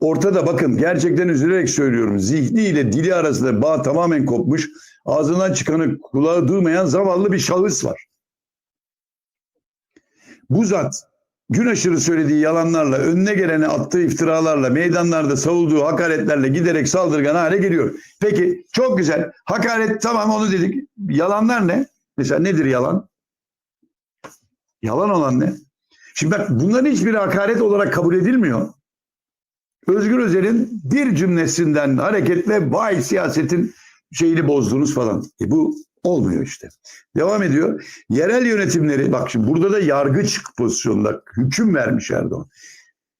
Ortada bakın gerçekten üzülerek söylüyorum. Zihni ile dili arasında bağ tamamen kopmuş. Ağzından çıkanı kulağı duymayan zavallı bir şahıs var. Bu zat gün aşırı söylediği yalanlarla, önüne gelene attığı iftiralarla, meydanlarda savulduğu hakaretlerle giderek saldırgan hale geliyor. Peki çok güzel. Hakaret tamam onu dedik. Yalanlar ne? Mesela nedir yalan? Yalan olan ne? Şimdi bak bunların hiçbiri hakaret olarak kabul edilmiyor. Özgür Özel'in bir cümlesinden hareketle vay siyasetin şeyini bozdunuz falan. E bu olmuyor işte. Devam ediyor. Yerel yönetimleri bak şimdi burada da yargıç pozisyonunda hüküm vermiş Erdoğan.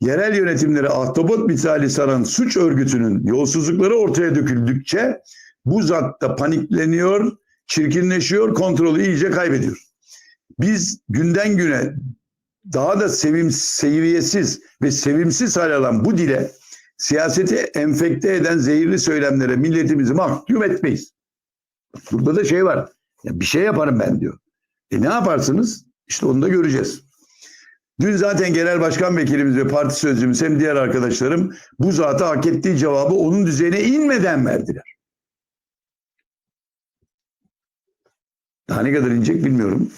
Yerel yönetimleri ahtapot misali saran suç örgütünün yolsuzlukları ortaya döküldükçe bu zat da panikleniyor, çirkinleşiyor, kontrolü iyice kaybediyor. Biz günden güne daha da sevim, seviyesiz ve sevimsiz hal alan bu dile siyaseti enfekte eden zehirli söylemlere milletimizi mahkum etmeyiz. Burada da şey var. Ya bir şey yaparım ben diyor. E ne yaparsınız? İşte onu da göreceğiz. Dün zaten genel başkan vekilimiz ve parti sözcümüz hem diğer arkadaşlarım bu zata hak ettiği cevabı onun düzeyine inmeden verdiler. Daha ne kadar inecek bilmiyorum.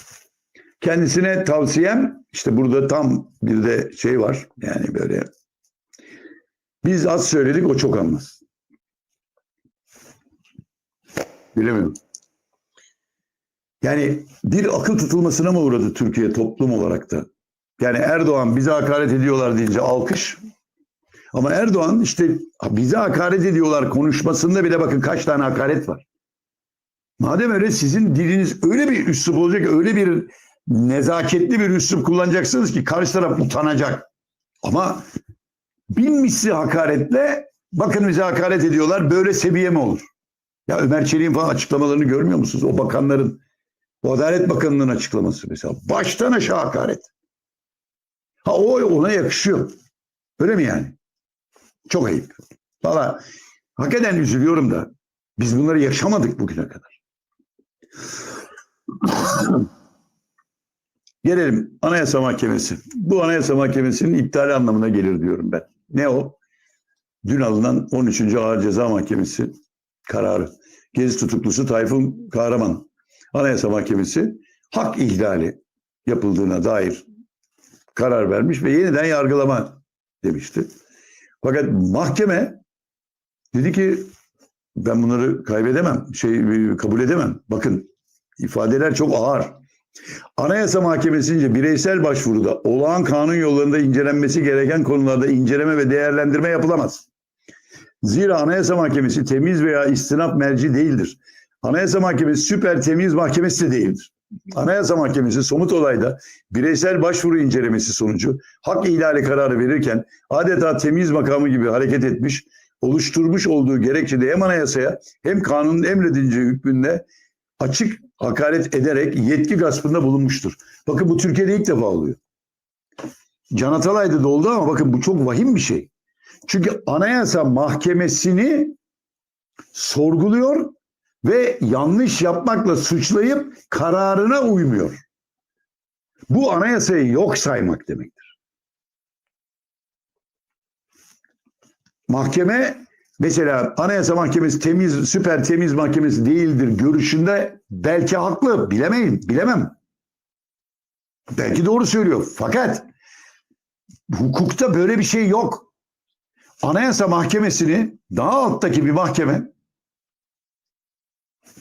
Kendisine tavsiyem işte burada tam bir de şey var. Yani böyle biz az söyledik o çok anmaz. Bilemiyorum. Yani bir akıl tutulmasına mı uğradı Türkiye toplum olarak da? Yani Erdoğan bize hakaret ediyorlar deyince alkış. Ama Erdoğan işte bize hakaret ediyorlar konuşmasında bile bakın kaç tane hakaret var. Madem öyle sizin diliniz öyle bir üslup olacak, öyle bir nezaketli bir üslup kullanacaksınız ki karşı taraf utanacak. Ama bin misli hakaretle bakın bize hakaret ediyorlar böyle seviye mi olur? Ya Ömer Çelik'in falan açıklamalarını görmüyor musunuz? O bakanların, o Adalet Bakanı'nın açıklaması mesela. Baştan aşağı hakaret. Ha o ona yakışıyor. Öyle mi yani? Çok ayıp. Valla hakikaten üzülüyorum da biz bunları yaşamadık bugüne kadar. Gelelim Anayasa Mahkemesi. Bu Anayasa Mahkemesi'nin iptali anlamına gelir diyorum ben. Ne o? Dün alınan 13. Ağır Ceza Mahkemesi kararı. Gezi tutuklusu Tayfun Kahraman Anayasa Mahkemesi hak ihlali yapıldığına dair karar vermiş ve yeniden yargılama demişti. Fakat mahkeme dedi ki ben bunları kaybedemem, şey kabul edemem. Bakın ifadeler çok ağır. Anayasa Mahkemesi'nce bireysel başvuruda olağan kanun yollarında incelenmesi gereken konularda inceleme ve değerlendirme yapılamaz. Zira Anayasa Mahkemesi temiz veya istinaf merci değildir. Anayasa Mahkemesi süper temiz mahkemesi de değildir. Anayasa Mahkemesi somut olayda bireysel başvuru incelemesi sonucu hak ihlali kararı verirken adeta temiz makamı gibi hareket etmiş, oluşturmuş olduğu gerekçede hem anayasaya hem kanunun emredileceği hükmünde açık hakaret ederek yetki gaspında bulunmuştur. Bakın bu Türkiye'de ilk defa oluyor. Can Atalay'da da oldu ama bakın bu çok vahim bir şey. Çünkü Anayasa Mahkemesi'ni sorguluyor ve yanlış yapmakla suçlayıp kararına uymuyor. Bu anayasayı yok saymak demektir. Mahkeme mesela Anayasa Mahkemesi temiz, süper temiz mahkemesi değildir görüşünde belki haklı, bilemeyin, bilemem. Belki doğru söylüyor. Fakat hukukta böyle bir şey yok. Anayasa Mahkemesi'ni daha alttaki bir mahkeme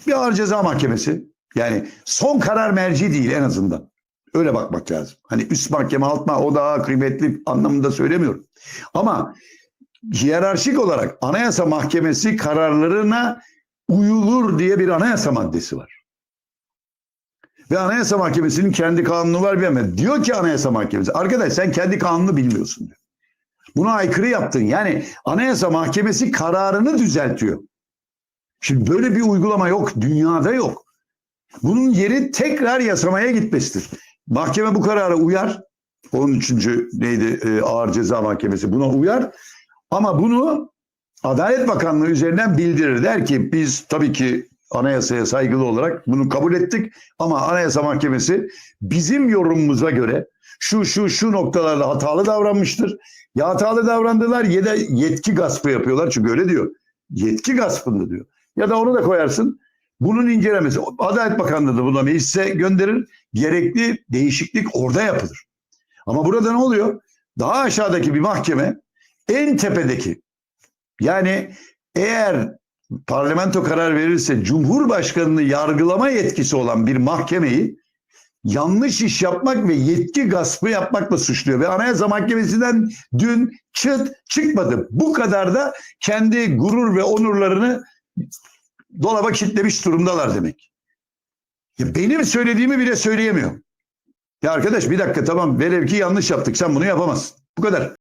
bir ağır ceza mahkemesi yani son karar merci değil en azından. Öyle bakmak lazım. Hani üst mahkeme alt mahkeme o daha kıymetli anlamında söylemiyorum. Ama hiyerarşik olarak Anayasa Mahkemesi kararlarına uyulur diye bir anayasa maddesi var. Ve Anayasa Mahkemesi'nin kendi kanunu var bir Diyor ki Anayasa Mahkemesi arkadaş sen kendi kanunu bilmiyorsun diyor. Buna aykırı yaptın. Yani Anayasa Mahkemesi kararını düzeltiyor. Şimdi böyle bir uygulama yok. Dünyada yok. Bunun yeri tekrar yasamaya gitmesidir. Mahkeme bu karara uyar. 13. neydi e, ağır ceza mahkemesi buna uyar. Ama bunu Adalet Bakanlığı üzerinden bildirir. Der ki biz tabii ki anayasaya saygılı olarak bunu kabul ettik ama Anayasa Mahkemesi bizim yorumumuza göre şu şu şu noktalarda hatalı davranmıştır. Ya hatalı davrandılar ya da yetki gaspı yapıyorlar çünkü öyle diyor. Yetki gaspında diyor. Ya da onu da koyarsın. Bunun incelemesi. Adalet Bakanlığı da buna meclise gönderir. Gerekli değişiklik orada yapılır. Ama burada ne oluyor? Daha aşağıdaki bir mahkeme en tepedeki yani eğer parlamento karar verirse Cumhurbaşkanı'nı yargılama yetkisi olan bir mahkemeyi yanlış iş yapmak ve yetki gaspı yapmakla suçluyor. Ve Anayasa Mahkemesi'nden dün çıt çıkmadı. Bu kadar da kendi gurur ve onurlarını dolaba kilitlemiş durumdalar demek. Ya benim söylediğimi bile söyleyemiyor. Ya arkadaş bir dakika tamam velev ki yanlış yaptık sen bunu yapamazsın. Bu kadar.